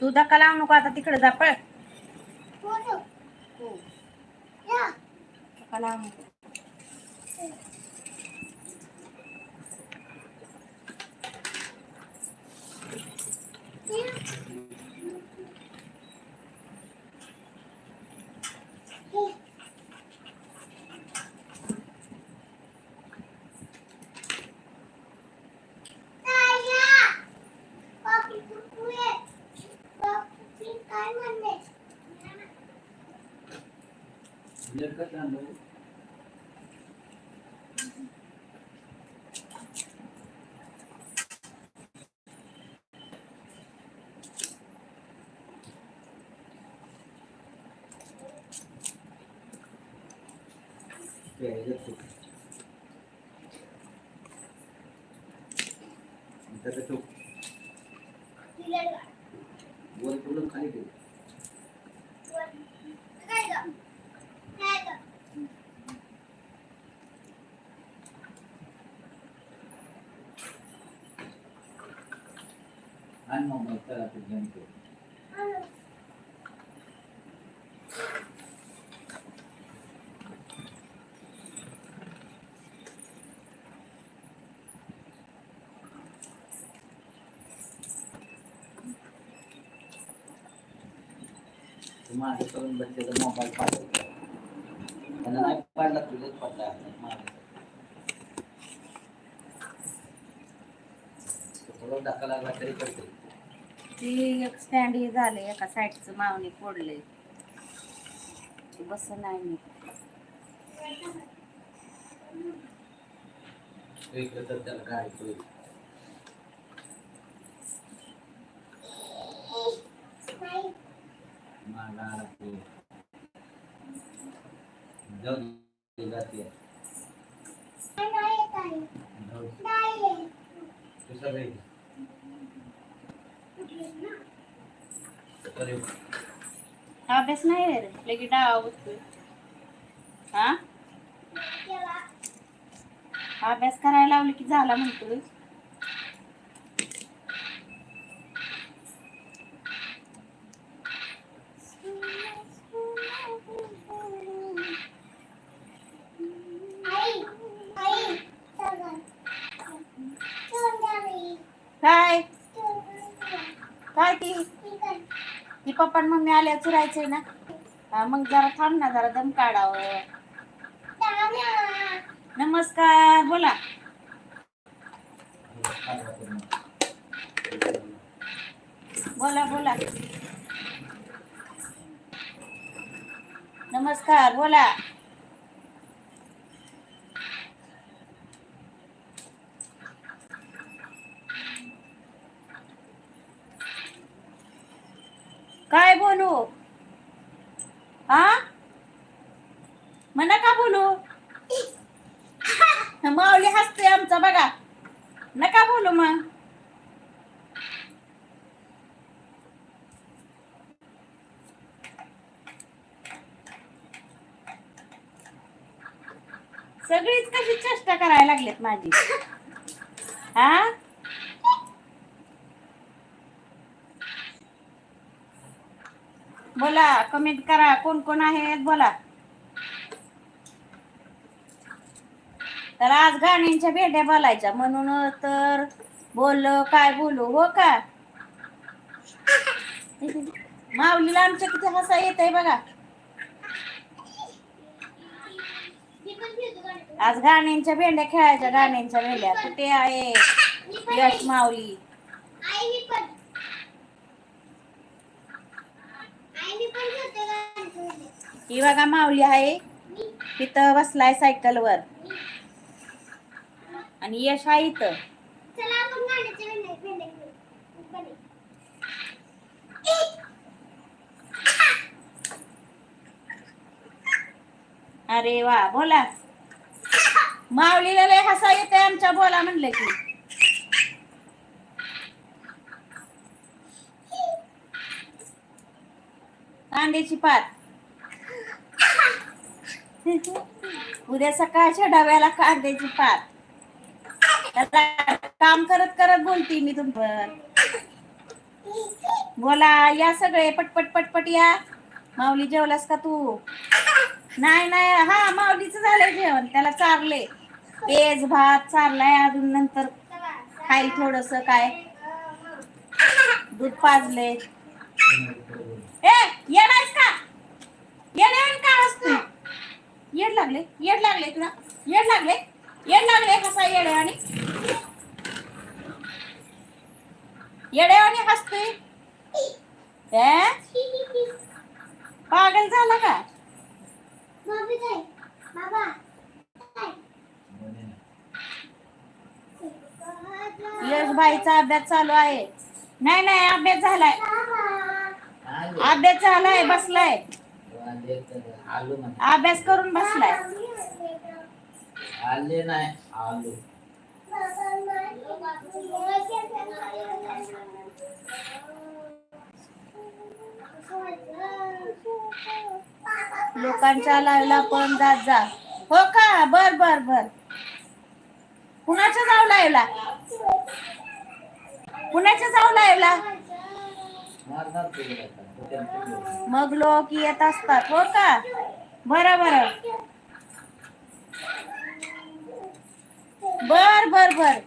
तू धक्का लावू नको आता तिकडे जा पळ. धक्का लावू नको. त्याचं ठेव. वर ठेवलं खाली ठेव तू माझं करून बच्चेचा मोबाईल पाठव त्यांना नाही पाडला तुझ्याच पडला. थोडं धक्का लागला तरी करते. ती एक स्टँड हे झाले एका साईडचं मावणी फोडले बस नाही मी इकडे तर त्याला गाडी पुढे मागा आला पुढे. जाऊ दे, जाते. जाऊ दे. अरे, अभ्यास नाही रे लगे डावा बसतोय हा? अभ्यास करायला लावले की झाला म्हणतोय काय काय ती ती तुम्ही आणि आल्या चुरायचंय ना मग जरा थांब ना जरा दम काढावं. नमस्कार बोला. बोला बोला. नमस्कार बोला काय बोलू हा म्हणा का बोलू माऊली हसते आमचा बघा नका बोलू मग सगळीच कशी चेष्टा करायला लागलेत माझी. हा? बोला कमेंट करा. कोण कोण आहेत बोला. तर आज गाण्यांच्या भेट्या बोलायच्या. म्हणून तर बोललो काय बोलू हो का? माऊलीला आमच्या किती हसा येत आहे बघा. आज गाण्यांच्या भेंड्या खेळायच्या गाण्यांच्या भेंड्या. कुठे आहे यश माऊली. ही बघा माऊली आहे. तिथं बसलाय सायकल वर आणि यश आहे इथं. अरे वा बोला. माऊलीला लय हसा येते आमच्या बोला म्हणले की. कांद्याची पात. उद्या सकाळच्या डब्याला कांद्याची पात. काम करत करत बोलते मी तुमचं. बोला या सगळे पटपट पटपट या. माऊली जेवलास का तू? नाही नाही हा माऊलीच झालंय जेवण. त्याला चारले. पेज भात चारलाय अजून नंतर. खाईल थोडस काय. दूध पाजले. ए येणारच का? येणार का असतो येड लागले येड लागले तुला. येड लागले येड लागले कसा येड आणि येडे आणि हसतोय पागल झाला का? यश भाईचा अभ्यास चालू आहे. नाही नाही अभ्यास झालाय. अभ्यास झालाय बसलाय. अभ्यास करून बसलाय. आले नाही आलू. लोकांच्या लाईव्हला पण जात जा. हो का? बर बर बर. कुणाच्या जावला लाईव्हला कुणाच्या जावला लाईव्हला मग लोक येत असतात हो का? बर बर. बर बर बर.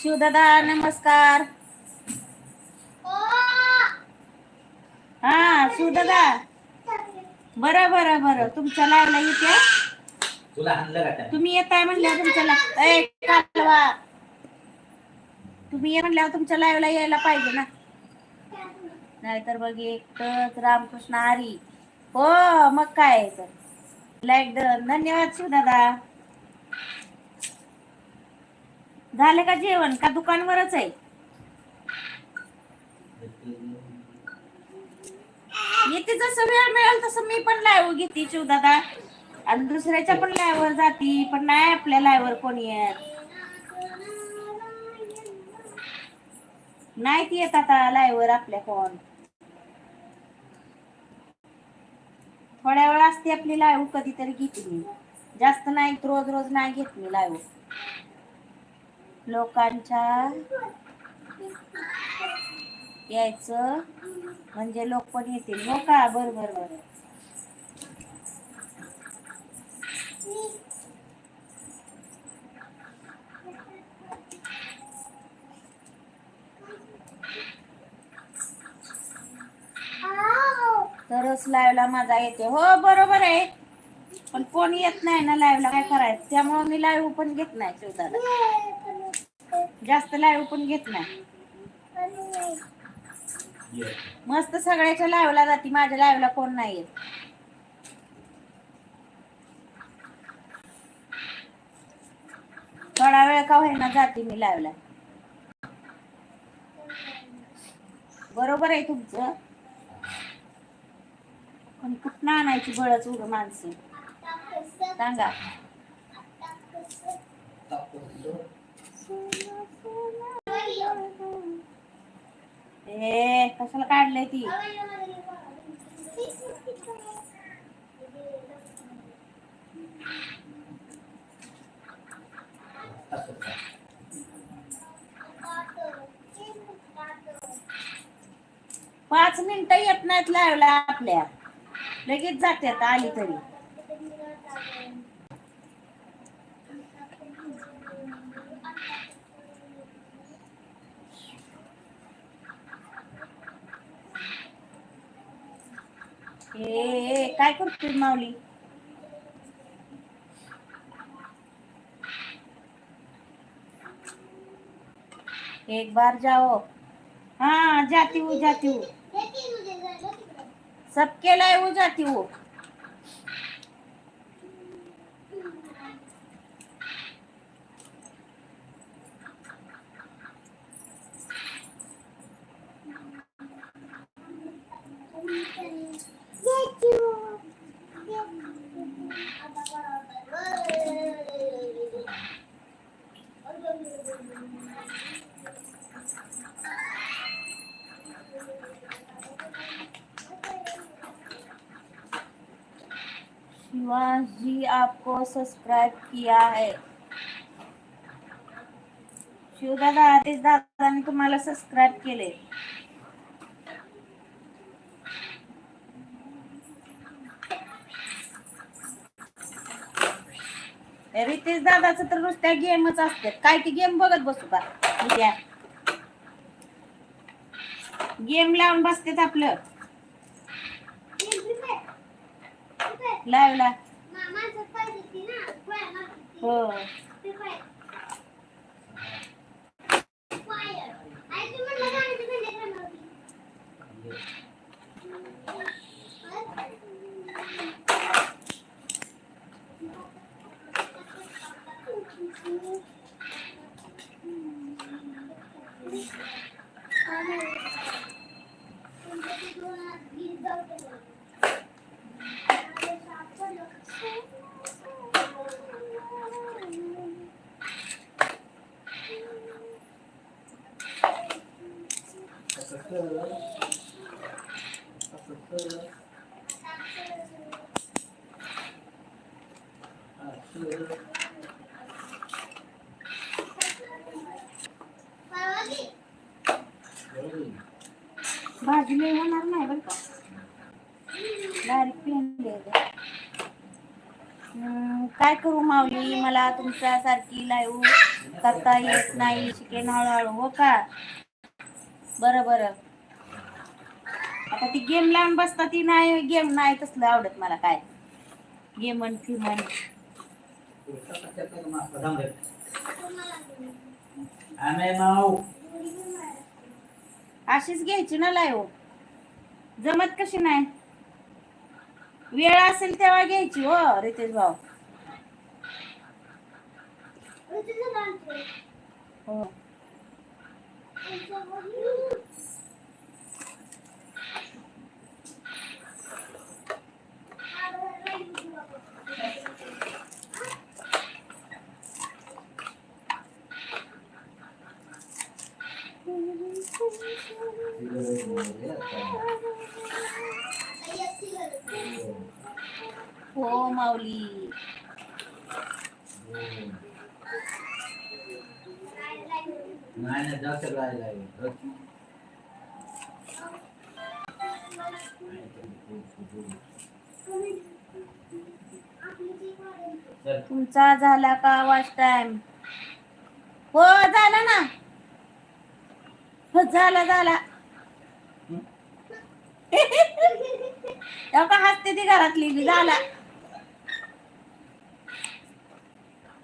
शिवदादा नमस्कार. हा शिवदादा बरं बरं बरं. तुमच्या लाईव्हला येते? तुम्ही येताय म्हणल्यावर तुमच्या कालवा. तुम्ही ये म्हणल्यावर तुमच्या लाईव्हला यायला पाहिजे ना. नाहीतर बघ एकच रामकृष्ण हरी हो मग काय तर? लाईक डन धन्यवाद शिवदादा झालं का जेवण? का दुकानवरच आहे? येते जसं वेळ मिळेल तसं मी पण लाईव्ह घेते शिवदादा आणि दुसऱ्याच्या पण लायवर जाती पण नाही आपल्या लायवर कोणी येत. नाही ती येत आता लायवर आपल्या कोण थोड्या वेळ असते आपली लाईव्ह कधीतरी घेते मी. जास्त नाही रोज रोज नाही घेत मी लाईव्ह लोकांच्या यायचं म्हणजे लोक पण येतील. हो का? बर बर बर. तरच लाईव्हला माझा येते हो बरोबर आहे. पण कोण येत नाही ना लाईव्हला काय करायचं? त्यामुळे मी लाईव्ह पण घेत नाही शिवदादा. जास्त लाईव्ह पण घेत नाही. मस्त सगळ्याच्या लाईव्हला जाते माझ्या लाईव्हला कोण नाही येत. थोडा वेळ का होईना जाते मी लाईव्हला. बरोबर आहे तुमचं. पण कुठं आणायची बळच उघड माणसं. सांगा. ए कशाला काढलंय ती? पाच मिनिटं येत नाहीत लावला आपल्या लगेच जात्यात आली तरी. ए, काय करतोय माऊली? एक बार जाओ. हाँ जाती हूँ जाती हूँ. सब लाए वो हो, जाती हूँ. आपको सब्सक्राइब किया है। शिवदादा तेच दादाने तुम्हाला सबस्क्राईब केले। रितेश दादाचं तर नुसत्या गेमच असतात. काय ती गेम बघत बसू का? उद्या. गेम लावून बसतेत आपलं. लावला. हो असं कर. असं कर. असं. बरोबर. भाजी लय होणार नाही बरं का डायरेक्ट पेंडले काय करू माऊली मला तुमच्यासारखी लाईव्ह करता येत नाही शिकेन हळूहळू हो का? बरं बरं. आता ती गेम लावून बसता ती नाही गेम नाही तसलं आवडत मला काय. गेम फिमन पुढचा अशीच घ्यायची ना लाईव्ह जमत कशी नाही. वेळ असेल तेव्हा घ्यायची हो रितेश भाऊ. हो हो माऊली नाही नाही जास्त तुमचा झाला का वाच टाइम हो झाला ना. हो झाला झाला. का हसते ती घरातली बी झाला.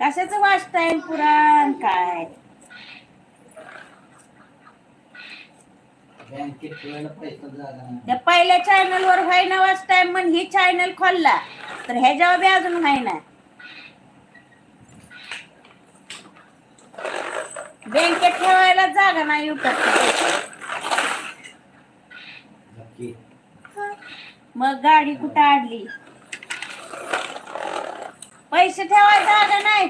कशाच वाच टाइम पुराण काय बँकेत ठेवायला पैसा जागा नाही. त्या पहिल्या चॅनल वर व्हाय ना टाइम म्हण ही चॅनल खोलला. तर ह्याच्यावर बी अजून व्हाय ना बँकेत ठेवायला जागा नाही युट्यूब मग गाडी कुठं आडली पैसे ठेवायला जागा नाही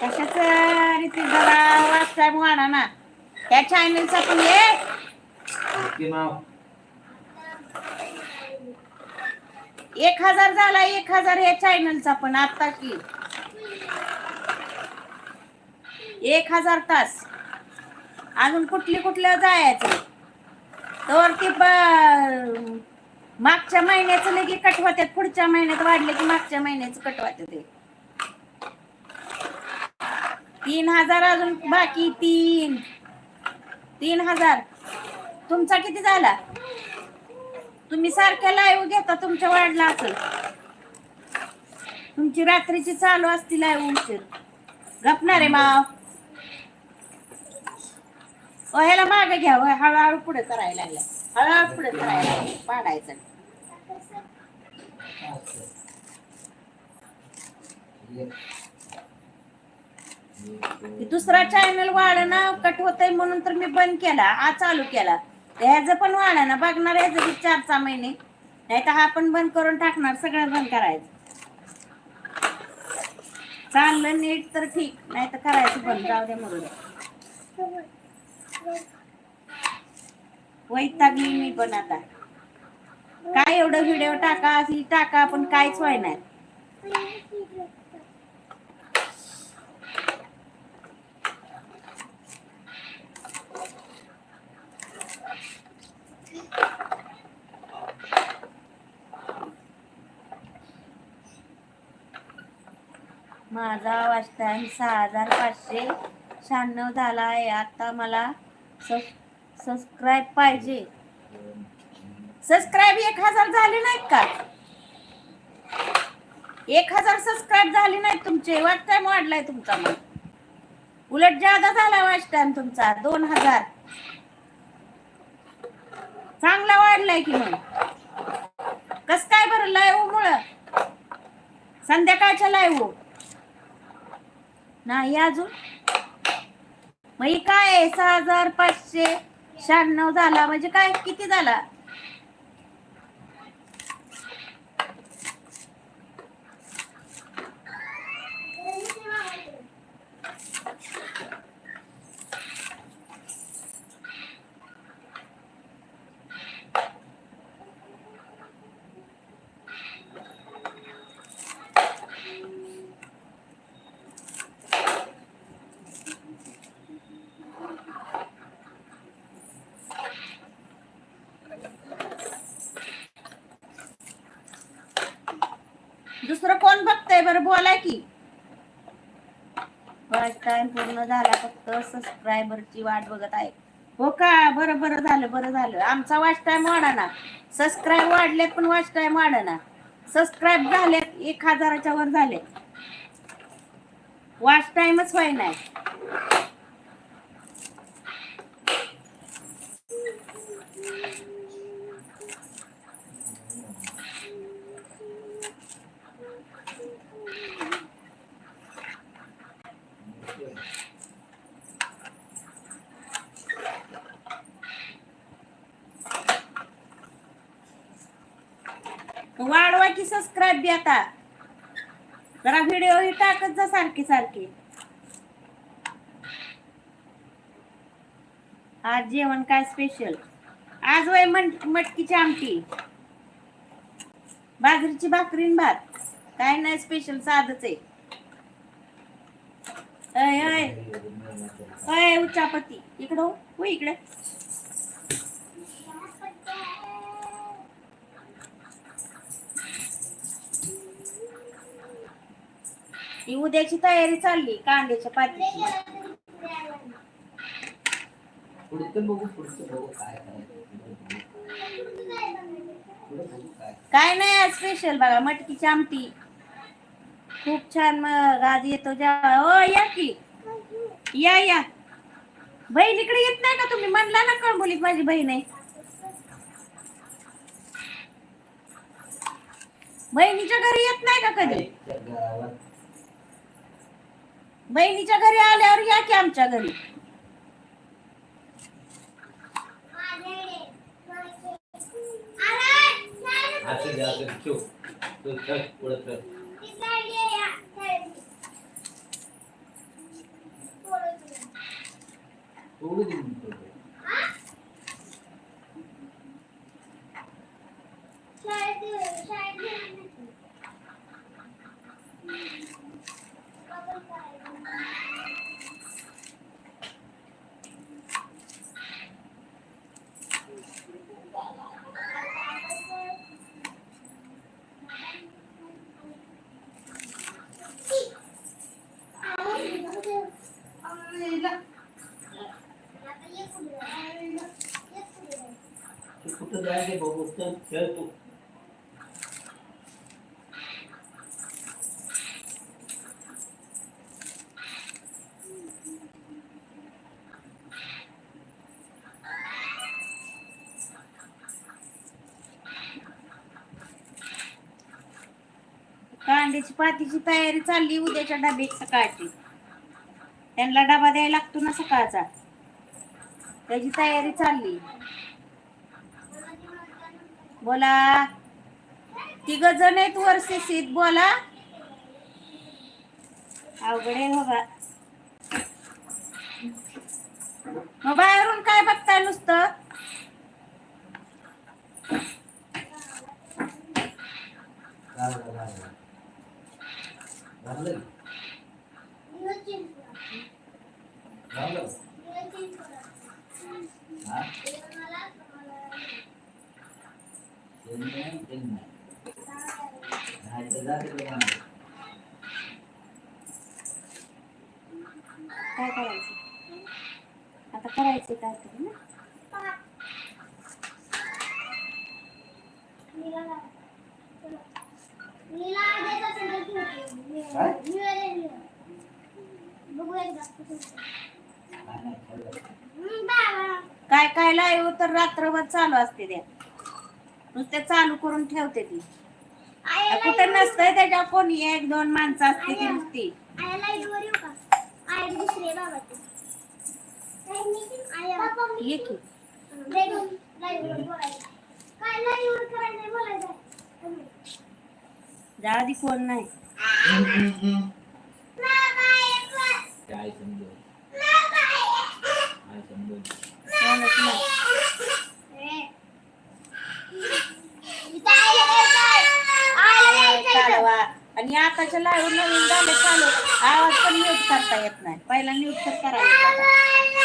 कशाच रीती जरा वाच टाइम वाढा ना त्या चॅनलचा पण. एक हजार झाला एक हजार या चॅनलचा पण आता की. एक हजार तास. अजून कुठली कुठल्या जायचं? तर ती मागच्या महिन्याचं लगे कट होत्यात पुढच्या महिन्यात वाढले की मागच्या महिन्याचं कट होते ते. तीन हजार अजून बाकी तीन. तीन हजार. तुमचा किती झाला? तुम्ही सारख्या लाईव्ह घेता तुमच्या वाढला असेल तुमची रात्रीची चालू असती लाईव्ह उशीर गपणार आहे माव. ह्याला मागे घ्या हळूहळू पुढे करायला लागला. हळूहळू पुढे करायला लागला. पाडायचं. Yeah. दुसरा चॅनल वाढना कट होतय म्हणून तर मी बंद केला. हा चालू केला. ह्याचं पण वाढना बघणार ह्याचं बी चार सहा महिने. नाही तर हा पण बंद करून टाकणार. सगळं बंद करायचं. चाललं नीट तर ठीक. नाही तर करायचं बंद. जाऊ दे म्हणून वैतागली मी पण आता. काय एवढं व्हिडिओ टाका? ही टाका पण काहीच व्हाय माझा माझा टाईम सहा हजार पाचशे शहाण्णव झाला आहे. आता मला सबस्क्राईब पाहिजे. सबस्क्राईब एक हजार झाले नाहीत का? एक हजार सबस्क्राईब झाले नाहीत तुमचे. वाच टाईम वाढलाय तुमचा मग. उलट जादा झाला वाच टाईम तुमचा. दोन हजार. चांगला वाढलाय की मग. कस काय बरं लाईव्ह मुळ? संध्याकाळच्या लाईव्ह नाही अजून? मग ही काय आहे? सहा हजार पाचशे शहाण्णव झाला. म्हणजे काय? किती झाला? दुसरं कोण बघतंय बरं? बोला की. टाइम पूर्ण झाला फक्त सबस्क्रायबरची वाट बघत आहे. हो का? बरं बरं झालं बरं झालं. आमचा वॉच टाइम वाढा सबस्क्राईब वाढलेत पण वॉच टाइम वाढा सबस्क्राईब झालेत एक हजाराच्या वर झाले वॉच टाइमच व्हाय नाही वाढवा की सबस्क्राईब बी आता. जरा व्हिडिओ ही टाकत जा सारखी सारखी. आज जेवण काय स्पेशल आज वय मटकीची आमटी. बाजरीची भाकरी भात. काय नाही स्पेशल साधच आहे. अय अय. अय उच्चापती. इकडं हो इकडे. ही उद्याची तयारी चालली कांद्याच्या पातीची. पुढचं बघू पुढचं बघू काय नाही आज स्पेशल बघा मटकीची आमटी. खूप छान मग आज येतो ओ या की. या या. बहीण इकडे येत नाही का तुम्ही? म्हणला ना कळबोलीत माझी बहीण आहे. बहिणीच्या घरी येत नाही का कधी? बहिणीच्या घरी आल्यावर या की आमच्या घरी. असं द्या असं ठेव तू चल पुढं चल थोडं दे म्हणतो तो. तू कुठं जायचे बघू. चल कांद्याची पातीची तयारी चालली उद्याच्या डब्यात सकाळची. त्यांना डबा द्यायला लागतो ना सकाळचा. त्याची तयारी चालली. बोला. तिघ जण आहेत वर सीत बोला. अवघडे हो बाबा मग बाहेरून काय बघताय नुसतं? हा? तेल नाही, तेल नाही. नाही तर जा तिकडे म्हणा. काय करायचं आता करायचं काय तरी ना काय? काय काय लाईव्ह तर रात्रभर चालू असते त्या नुसते चालू करून ठेवते ती. कुठे नसतंय त्याच्या कोणी एक दोन माणसं असते ती नुसती. ये की. कोण नाही. आणि आताच्या नवीन झाले चालू आवाज पण म्यूट करता येत नाही. पहिला म्यूट तर करायला